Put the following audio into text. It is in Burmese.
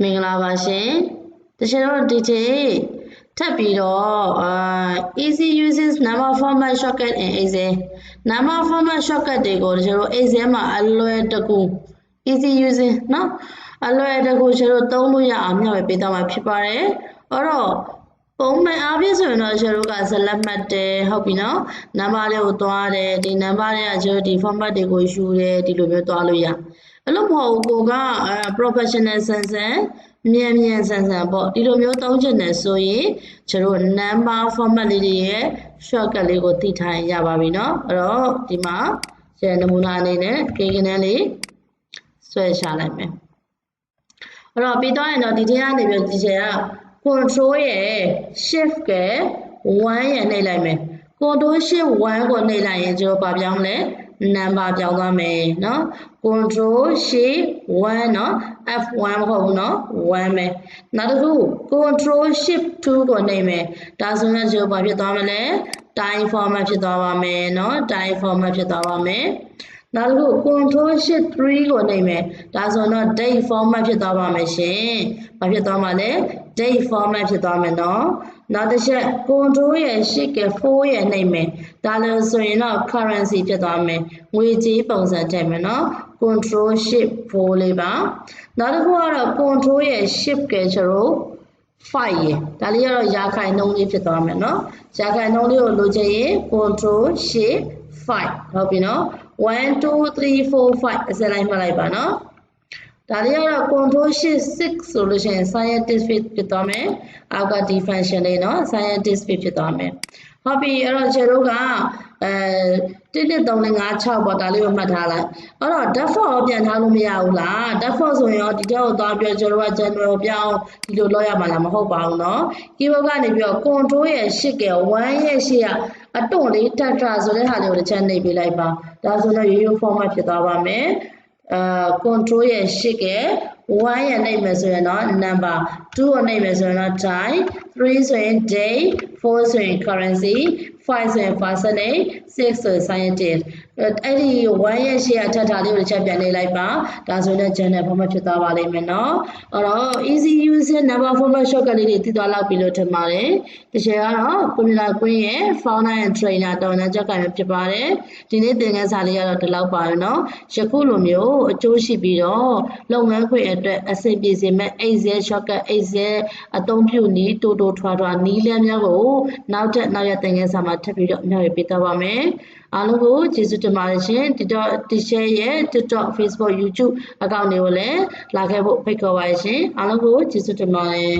မင်္ဂလာပါရှင်တချို့တော့ဒီချိန်ထပ်ပြီးတော့အာ easy uses number format shortcut in excel number format shortcut တွေကိုတချို့တော့ excel မှာအလွယ်တကူ easy using เนาะအလွယ်တကူတချို့တော့သုံးလို့ရအောင်မျှဝေပေးသွားမှာဖြစ်ပါတယ်အဲ့တော့ ပုံမှန်အားဖြင့်ဆိုရင်တော့ကျွန်တော်တို့ကဇလတ်မှတ်တယ်ဟုတ်ပြီနော်နံပါတ်လေးကိုသွားတယ်ဒီနံပါတ်လေးကကျွန်တော်ဒီ format တွေကိုယူတယ်ဒီလိုမျိုးသွားလို့ရအဲ့လိုမဟုတ်ကိုက professional ဆန်ဆန်မြန်မြန်ဆန်ဆန်ပေါ့ဒီလိုမျိုးသုံးချင်တယ်ဆိုရင်ကျွန်တော် number format လေးတွေရဲ့ shortcut လေးကိုသိထားရပါပြီနော်အဲ့တော့ဒီမှာရဲ့နမူနာအနေနဲ့ကိန်းကနန်းလေးဆွဲချလိုက်မယ်အဲ့တော့ပြီးတော့ရင်တော့ဒီထဲကနေပြီးဒီထဲက control ရဲ့ shift က1ရနှိပ်လိုက်မယ် control shift 1ကိုနှိပ်လိုက်ရင်ကျွန်တော်ပြောင်းမလဲနံပါတ်ပြောင်းသွားမယ်နော် control shift 1နော် f1 မဟုတ်ဘူးနော်1ပဲနောက်တစ်ခု control shift 2ကိုနှိပ်မယ်ဒါဆိုရင်ကျွန်တော်ဘာဖြစ်သွားမလဲ time format ဖြစ်သွားပါမယ်နော် time format ဖြစ်သွားပါမယ်နောက်တစ်ခု control shift 3ကိုနှိပ်မယ်ဒါဆိုတော့ date format ဖြစ်သွားပါမယ်ရှင်။ဘာဖြစ်သွားမှာလဲ date format ဖြစ်သွားမယ်နော်။နောက်တစ်ချက် control ရဲ့8က4ရဲ့နှိပ်မယ်ဒါလို့ဆိုရင်တော့ currency ဖြစ်သွားမယ်။ငွေကြေးပုံစံထည့်မယ်နော်။ control shift 4လေးပါ။နောက်တစ်ခုကတော့ control ရဲ့ shift ကကျွန်တော်5ရယ်ဒါလေးကတော့ရာခိုင်နှုန်းလေးဖြစ်သွားမယ်နော်ရာခိုင်နှုန်းလေးကိုလိုချင်ရင် control shift 5ဟုတ်ပြီနော်1 2 3 4 5အစလိုက်မှတ်လိုက်ပါနော် ဒါလေးကတော့ control shift 6ဆိုလို့ရှိရင် scientist ဖြစ်သွားမယ်အောက်ကဒီ function လေးเนาะ scientist ဖြစ်သွားမယ်ဟုတ်ပြီအဲ့တော့ခြေတို့ကအဲ1 2 3 4 5 6ပေါ့ဒါလေးကိုမှတ်ထားလိုက်အဲ့တော့ default ကိုပြန်ထားလို့မရဘူးလား default ဆိုရင်ရောဒီတက်ကိုသွားပြီးတော့ကျွန်တော်က general ကိုပြောင်းဒီလိုလောက်ရမှာလားမဟုတ်ပါဘူးเนาะ keyboard ကနေပြီးတော့ control ရဲ့8က1ရဲ့8ကအတွန့်လေးတက်တာဆိုတဲ့ဟာလေးကိုတစ်ချက်နှိပ်ပေးလိုက်ပါဒါဆိုတော့ရိုးရိုး format ဖြစ်သွားပါမယ် အာ control ရဲ့8က 1ရဲ့နှိပ်မယ်ဆိုရင်တော့ number 2ကိုနှိပ်မယ်ဆိုရင်တော့ time 3ဆိုရင် day 4ဆိုရင် currency 5ဆိုရင် personage 6ဆိုရင် scientist အဲ့ဒီ one ရဲ့ရှေ့အထက်ထားလေးကိုတစ်ချက်ပြန်လေးလိုက်ပါဒါဆိုရင် general format ဖြစ်သွားပါလိမ့်မယ်နော်အဲ့တော့ easy using number format shortcut လေးတွေသိသွားလောက်ပြီလို့ထင်ပါတယ်တကယ်ကတော့ computer queen ရဲ့ founder and trainer တော်နာကြောက်ကလည်းဖြစ်ပါတယ်ဒီနေ့သင်ခန်းစာလေးကတော့ဒီလောက်ပါရနော်ယခုလိုမျိုးအကျိုးရှိပြီးတော့လုပ်ငန်းခွင်အတွက်အဆင်ပြေစေမဲ့ excel shortcut excel အသုံးပြုနည်းတိုးတိုးထွားထွားနည်းလမ်းများကိုနောက်ထပ်နောက်ရသင်ခန်းစာမှာထပ်ပြီးတော့မျှဝေပေးသွားပါမယ်အားလုံးကိုကျေးဇူးတင်ပါတယ်ရှင် TikTok T-share ရဲ့ TikTok Facebook YouTube အကောင့်တွေကိုလည်းလာခဲ့ဖို့ဖိတ်ခေါ်ပါရှင်အားလုံးကိုကျေးဇူးတင်ပါတယ်